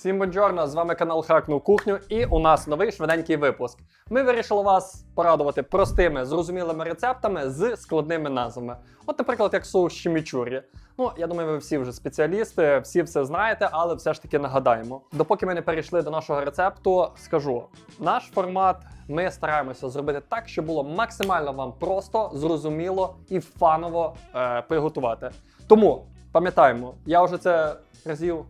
Всім бонджорно, з вами канал Хакнув Кухню, і у нас новий швиденький випуск. Ми вирішили вас порадувати простими, зрозумілими рецептами з складними назвами. От, наприклад, як соус чимічурі. Ну, я думаю, ви всі вже спеціалісти, всі все знаєте, але все ж таки нагадаємо. Допоки ми не перейшли до нашого рецепту, скажу: наш формат ми стараємося зробити так, щоб було максимально вам просто, зрозуміло і фаново е, приготувати. Тому пам'ятаємо, я вже це разів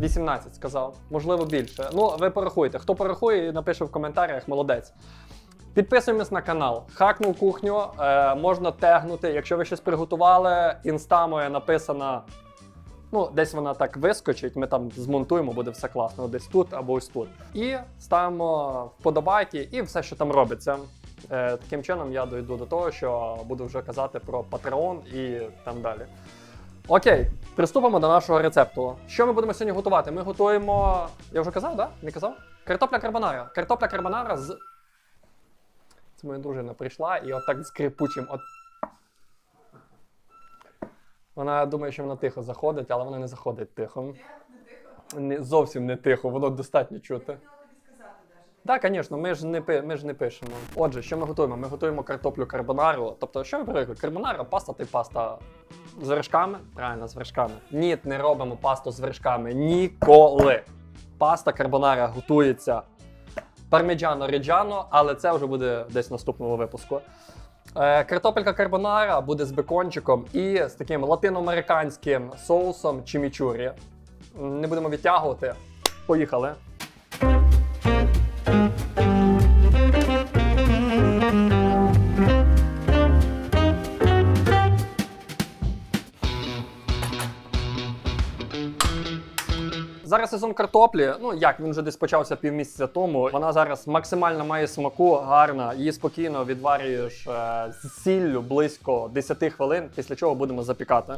18 сказав, можливо більше. Ну, ви порахуйте. Хто порахує, напише в коментарях, молодець. Підписуємось на канал. Хакнув кухню. Е, можна тегнути. Якщо ви щось приготували, інста моя написана. Ну, десь вона так вискочить, ми там змонтуємо, буде все класно, десь тут або ось тут. І ставимо вподобайки і все, що там робиться. Е, таким чином я дойду до того, що буду вже казати про Patreon і там далі. Окей, приступимо до нашого рецепту. Що ми будемо сьогодні готувати? Ми готуємо. Я вже казав, так? Да? Не казав? Картопля карбонара. Картопля карбонара з. Це моя дружина прийшла і отак скрипучим. От... Вона думає, що вона тихо заходить, але вона не заходить тихо. Не, зовсім не тихо, воно достатньо чути. Так, звісно, ми ж не ми ж не пишемо. Отже, що ми готуємо? Ми готуємо картоплю карбонару. Тобто, що ви привикли? Карбонара, паста та й паста з вершками. Правильно, з вершками. Ні, не робимо пасту з вершками. Ніколи. Паста карбонара готується парміджано ріджано, але це вже буде десь в наступному випуску. Е, картопелька карбонара буде з бекончиком і з таким латиноамериканським соусом чимічурі. Не будемо відтягувати. Поїхали. Зараз сезон картоплі. Ну як він вже десь почався півмісяця тому. Вона зараз максимально має смаку, гарна. Її спокійно відварюєш е, з сіллю близько 10 хвилин, після чого будемо запікати.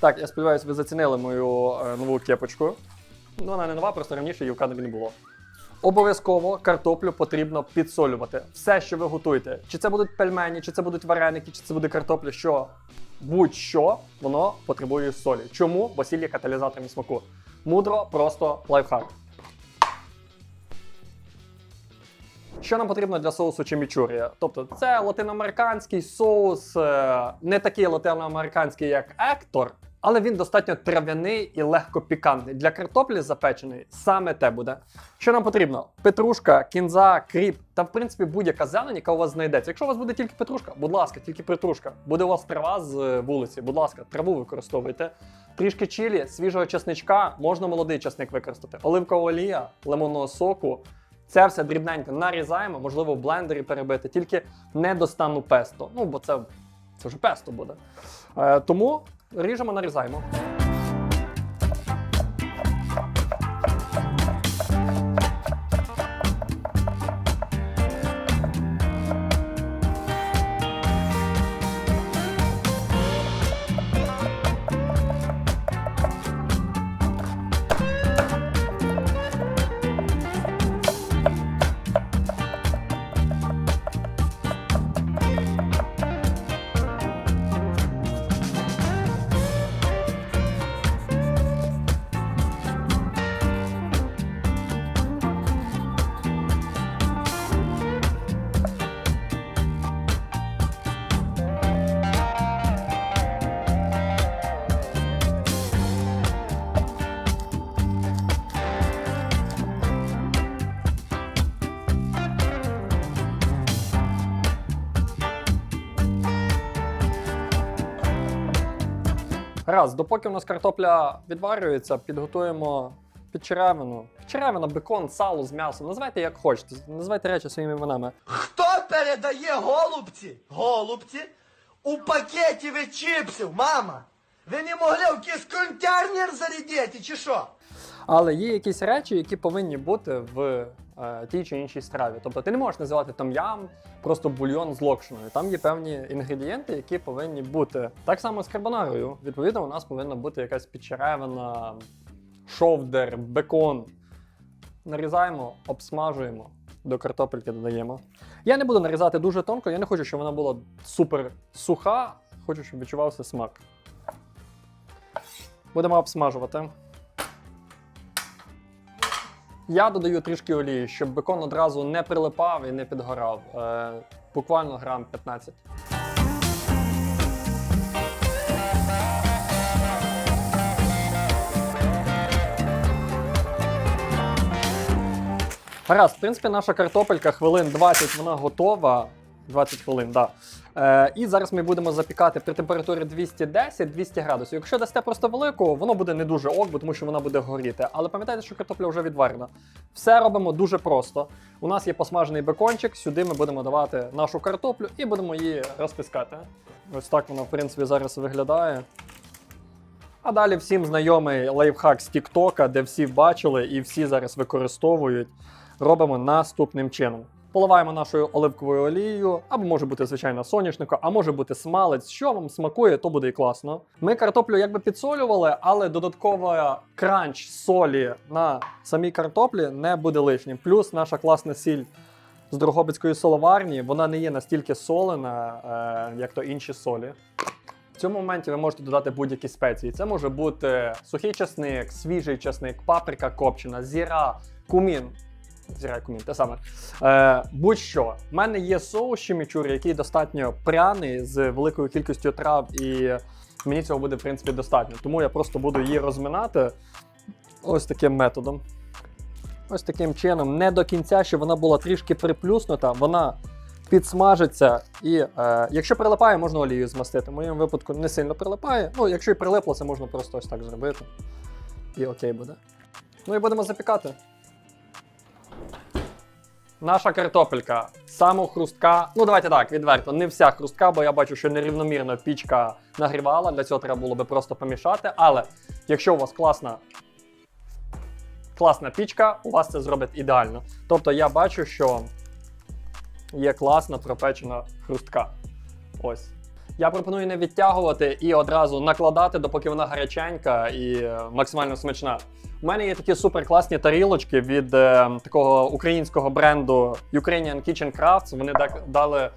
Так, я сподіваюся, ви зацінили мою е, нову кепочку. Ну, вона не нова, просто раніше її в Канаді не було. Обов'язково картоплю потрібно підсолювати. Все, що ви готуєте. Чи це будуть пельмені, чи це будуть вареники, чи це буде картопля, що будь-що воно потребує солі. Чому? Бо сіль є каталізатором смаку. Мудро, просто лайфхак. Що нам потрібно для соусу чимічурі? Тобто, це латиноамериканський соус, е, не такий латиноамериканський, як Ектор, але він достатньо трав'яний і легко пікантний. Для картоплі запечений саме те буде. Що нам потрібно? Петрушка, кінза, кріп та в принципі будь-яка зелень, яка у вас знайдеться. Якщо у вас буде тільки петрушка, будь ласка, тільки петрушка. Буде у вас трава з е, вулиці, будь ласка, траву використовуйте. Трішки чилі, свіжого чесничка, можна молодий чесник використати. Оливкова олія, лимонного соку. Це все дрібненько нарізаємо, можливо, в блендері перебити, тільки не до стану песто. Ну, бо це, це вже песто буде. Е, тому ріжемо, нарізаємо. Раз, допоки у нас картопля відварюється, підготуємо підчеревину. Підчеревина, бекон, сало з м'ясом. Називайте як хочете. Називайте речі своїми іменами. Хто передає голубці? Голубці? У пакеті від чіпсів, мама! Ви не могли в якийсь контейнер зарядити, чи що? Але є якісь речі, які повинні бути в тій чи іншій страві. Тобто ти не можеш називати там ям, просто бульйон з локшиною. Там є певні інгредієнти, які повинні бути. Так само з карбонарою. Відповідно, у нас повинна бути якась підчеревина, шовдер, бекон. Нарізаємо, обсмажуємо, до картопельки додаємо. Я не буду нарізати дуже тонко, я не хочу, щоб вона була супер суха, хочу, щоб відчувався смак. Будемо обсмажувати. Я додаю трішки олії, щоб бекон одразу не прилипав і не підгорав. Е, буквально грам 15. Гаразд, в принципі, наша картопелька хвилин 20 вона готова. 20 хвилин, так. Да. Е, і зараз ми будемо запікати при температурі 210-200 градусів. Якщо дасте просто велику, воно буде не дуже ок, тому що вона буде горіти. Але пам'ятайте, що картопля вже відварена. Все робимо дуже просто. У нас є посмажений бекончик, сюди ми будемо давати нашу картоплю і будемо її розтискати. Ось так вона, в принципі, зараз виглядає. А далі всім знайомий лайфхак з Тіктока, де всі бачили і всі зараз використовують. Робимо наступним чином. Поливаємо нашою оливковою олією, або може бути звичайно соняшнику, а може бути смалець. Що вам смакує, то буде і класно. Ми картоплю якби підсолювали, але додаткова кранч солі на самій картоплі не буде лишнім. Плюс наша класна сіль з Дрогобицької соловарні, вона не є настільки солена, е, як то інші солі. В цьому моменті ви можете додати будь-які спеції. Це може бути сухий часник, свіжий часник, паприка копчена, зіра, кумін. І те саме. Е, будь-що. У мене є соус чимічурі, який достатньо пряний з великою кількістю трав, і мені цього буде, в принципі, достатньо. Тому я просто буду її розминати ось таким методом. Ось таким чином, не до кінця, щоб вона була трішки приплюснута, вона підсмажиться. І е, якщо прилипає, можна олією змастити. В моєму випадку не сильно прилипає. Ну, якщо і прилипло, це можна просто ось так зробити. І окей буде. Ну і будемо запікати. Наша картопелька самохрустка. Ну, давайте так, відверто, не вся хрустка, бо я бачу, що нерівномірно пічка нагрівала. Для цього треба було би просто помішати. Але якщо у вас класна класна пічка, у вас це зробить ідеально. Тобто я бачу, що є класна пропечена хрустка. Ось. Я пропоную не відтягувати і одразу накладати, допоки вона гаряченька і е, максимально смачна. У мене є такі супер класні тарілочки від е, такого українського бренду Ukrainian Kitchen Crafts. Вони дали.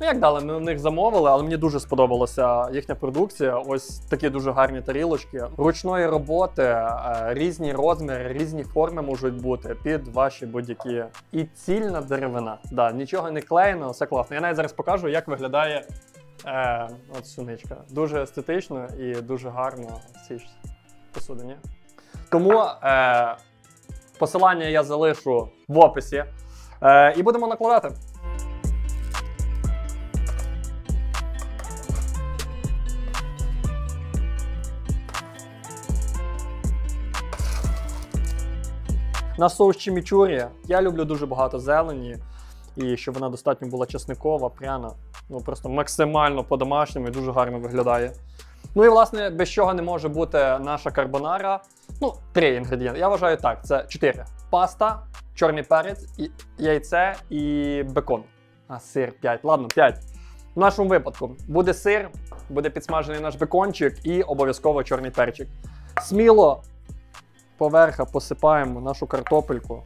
Ну як дали, ми в них замовили, але мені дуже сподобалася їхня продукція. Ось такі дуже гарні тарілочки. Ручної роботи, е, різні розміри, різні форми можуть бути під ваші будь-які. І цільна деревина. Да, нічого не клеєно, все класно. Я навіть зараз покажу, як виглядає е, от суничка. Дуже естетично і дуже гарно в цій посудині. Тому е, посилання я залишу в описі. Е, і будемо накладати. На соус чимічурі я люблю дуже багато зелені, і щоб вона достатньо була чесникова, пряна. Ну просто максимально по-домашньому і дуже гарно виглядає. Ну і власне без чого не може бути наша карбонара. Ну, три інгредієнти. Я вважаю так: це чотири: паста, чорний перець, яйце і бекон. А, сир 5. Ладно, 5. В нашому випадку буде сир, буде підсмажений наш бекончик і обов'язково чорний перчик. Сміло поверха посипаємо нашу картопельку.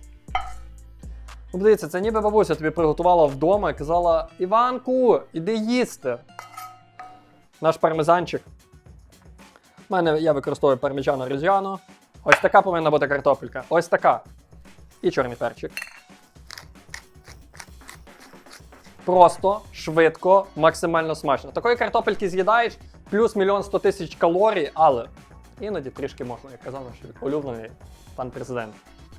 Ну, дивіться, це ніби бабуся тобі приготувала вдома і казала: Іванку, іди їсти. Наш пармезанчик. У мене я використовую парміджано різяно. Ось така повинна бути картопелька. Ось така. І чорний перчик. Просто, швидко, максимально смачно. Такої картопельки з'їдаєш плюс мільйон сто тисяч калорій, але іноді трішки можна, як казав наш улюблений пан президент.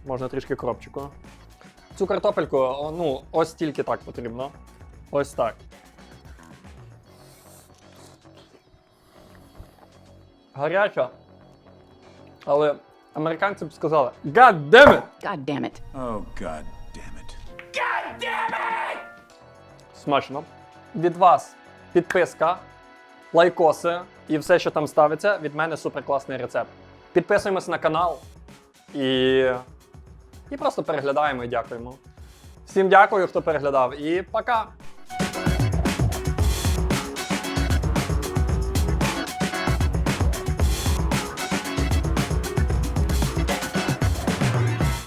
Можна трішки кропчику. Цю картопельку, ну, ось тільки так потрібно. Ось так. Гаряча. Але американці б сказали: God damn it! God damn it. Oh, god damn it. Смачно. Від вас підписка, лайкоси і все, що там ставиться, від мене суперкласний рецепт. Підписуємось на канал і, і просто переглядаємо і дякуємо. Всім дякую, хто переглядав, і пока!